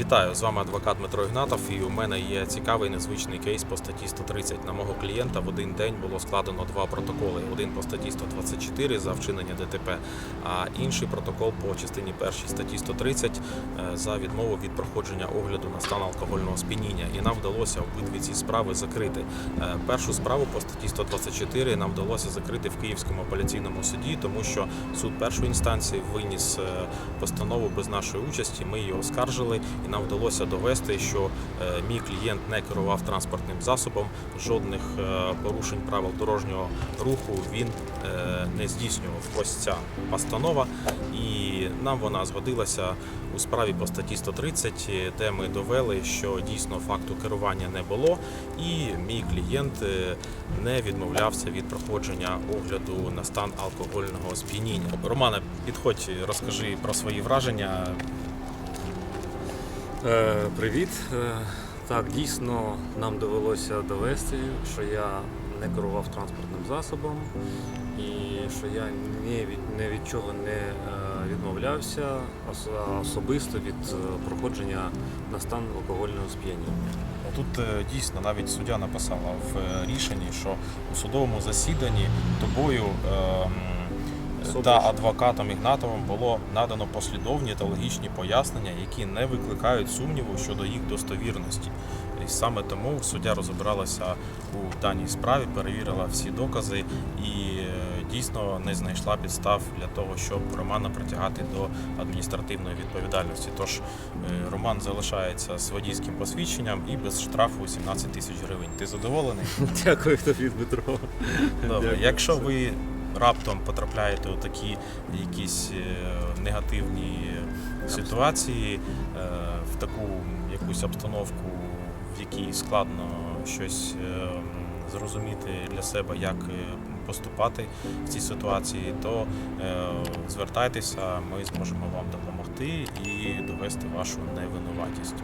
Вітаю, з вами адвокат Дмитро Ігнатов, і у мене є цікавий незвичний кейс по статті 130. На мого клієнта в один день було складено два протоколи: один по статті 124 за вчинення ДТП, а інший протокол по частині першій статті 130 е, за відмову від проходження огляду на стан алкогольного сп'яніння. І нам вдалося обидві ці справи закрити. Е, Першу справу по статті 124 нам вдалося закрити в Київському апеляційному суді, тому що суд першої інстанції виніс е, постанову без нашої участі. Ми її оскаржили, нам вдалося довести, що е, мій клієнт не керував транспортним засобом, жодних е, порушень правил дорожнього руху він е, не здійснював. Ось ця постанова, і нам вона згодилася у справі по статті 130, де ми довели, що дійсно факту керування не було, і мій клієнт не відмовлявся від проходження огляду на стан алкогольного сп'яніння. Романе, підходь, розкажи про свої враження. Е, привіт. Е, так, дійсно нам довелося довести, що я не керував транспортним засобом і що я ні від, ні від чого не е, відмовлявся, особисто від е, проходження на стан алкогольного сп'яніння. Тут е, дійсно навіть суддя написала в е, рішенні, що у судовому засіданні тобою Особисто. Та адвокатом Ігнатовим було надано послідовні та логічні пояснення, які не викликають сумніву щодо їх достовірності. І саме тому суддя розібралася у даній справі, перевірила всі докази і е, дійсно не знайшла підстав для того, щоб Романа притягати до адміністративної відповідальності. Тож е, Роман залишається з водійським посвідченням і без штрафу 17 тисяч гривень. Ти задоволений? Дякую тобі, Дмитро. Добре. Дякую. Якщо ви раптом потрапляєте у такі якісь е, негативні ситуації, е, в таку якусь обстановку, в якій складно щось е, зрозуміти для себе, як поступати в цій ситуації, то звертайтеся, ми зможемо вам допомогти і довести вашу невинуватість.